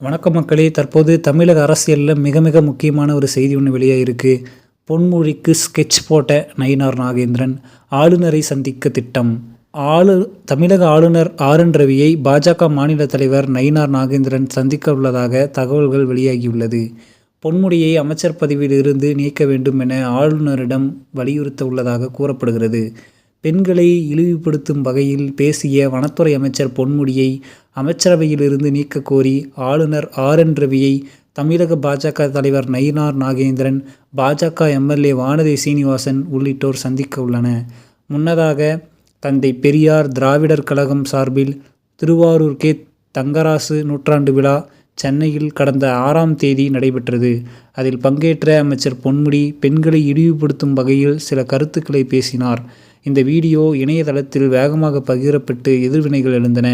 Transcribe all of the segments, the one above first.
வணக்கம் மக்களே. தற்போது தமிழக அரசியலில் மிக மிக முக்கியமான ஒரு செய்தி ஒன்று வெளியாக இருக்குது பொன்மொழிக்கு ஸ்கெட்ச் போட்ட நயினார் நாகேந்திரன் ஆளுநரை சந்திக்க திட்டம். ஆளு தமிழக ஆளுநர் ஆர் என் ரவியை பாஜக மாநில தலைவர் நயினார் நாகேந்திரன் சந்திக்க உள்ளதாக தகவல்கள் வெளியாகியுள்ளது. பொன்முடியை அமைச்சர் பதவியில் இருந்து நீக்க வேண்டும் என ஆளுநரிடம் வலியுறுத்த உள்ளதாக கூறப்படுகிறது. பெண்களை இழிவுபடுத்தும் வகையில் பேசிய வனத்துறை அமைச்சர் பொன்முடியை அமைச்சரவையிலிருந்து நீக்க கோரி ஆளுநர் ஆர் என் ரவியை தமிழக பாஜக தலைவர் நயினார் நாகேந்திரன் பாஜக எம்எல்ஏ வானதி சீனிவாசன் உள்ளிட்டோர் சந்திக்க உள்ளன முன்னதாக தந்தை பெரியார் திராவிடர் கழகம் சார்பில் திருவாரூர் கே. தங்கராசு நூற்றாண்டு விழா சென்னையில் கடந்த ஆறாம் தேதி நடைபெற்றது. அதில் பங்கேற்ற அமைச்சர் பொன்முடி பெண்களை இழிவுபடுத்தும் வகையில் சில கருத்துக்களை பேசினார். இந்த வீடியோ இணையதளத்தில் வேகமாக பகிரப்பட்டு எதிர்வினைகள் எழுந்தன.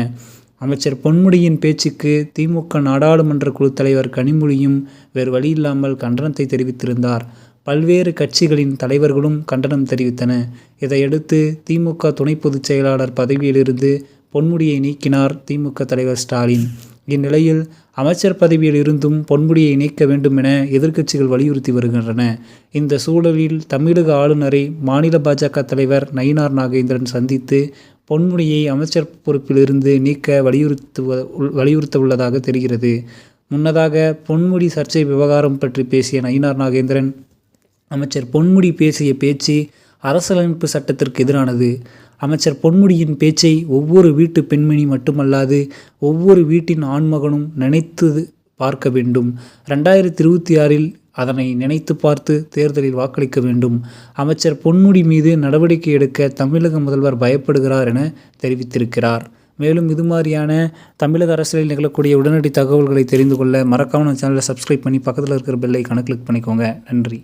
அமைச்சர் பொன்முடியின் பேச்சுக்கு திமுக நாடாளுமன்ற குழு தலைவர் கனிமொழியும் வேறு வழியில்லாமல் கண்டனத்தை தெரிவித்திருந்தார். பல்வேறு கட்சிகளின் தலைவர்களும் கண்டனம் தெரிவித்தன. இதையடுத்து திமுக துணை பொதுச் செயலாளர் பதவியிலிருந்து பொன்முடியை நீக்கினார் திமுக தலைவர் ஸ்டாலின். இந்நிலையில் அமைச்சர் பதவியில் இருந்தும் பொன்முடியை நீக்க வேண்டும் என எதிர்க்கட்சிகள் வலியுறுத்தி வருகின்றன. இந்த சூழலில் தமிழக ஆளுநரை மாநில பாஜக தலைவர் நயினார் நாகேந்திரன் சந்தித்து பொன்முடியை அமைச்சர் பொறுப்பிலிருந்து நீக்க வலியுறுத்து வலியுறுத்த உள்ளதாக தெரிகிறது. முன்னதாக பொன்முடி சர்ச்சை விவகாரம் பற்றி பேசிய நயினார் நாகேந்திரன் அமைச்சர் பொன்முடி பேசிய பேச்சு அரசியலமைப்பு சட்டத்திற்கு எதிரானது. அமைச்சர் பொன்முடியின் பேச்சை ஒவ்வொரு வீட்டு பெண்மணி மட்டுமல்லாது ஒவ்வொரு வீட்டின் ஆண்மகனும் நினைத்து பார்க்க வேண்டும். ரெண்டாயிரத்தி இருபத்தி ஆறில் அதனை நினைத்து பார்த்து தேர்தலில் வாக்களிக்க வேண்டும். அமைச்சர் பொன்முடி மீது நடவடிக்கை எடுக்க தமிழக முதல்வர் பயப்படுகிறார் என தெரிவித்திருக்கிறார். மேலும் இது மாதிரியான தமிழக அரசியலில் நிகழக்கூடிய உடனடி தகவல்களை தெரிந்து கொள்ள மறக்காமல் சேனலை சப்ஸ்கிரைப் பண்ணி பக்கத்தில் இருக்கிற பெல்லை கணக்கு கிளிக் பண்ணிக்கோங்க. நன்றி.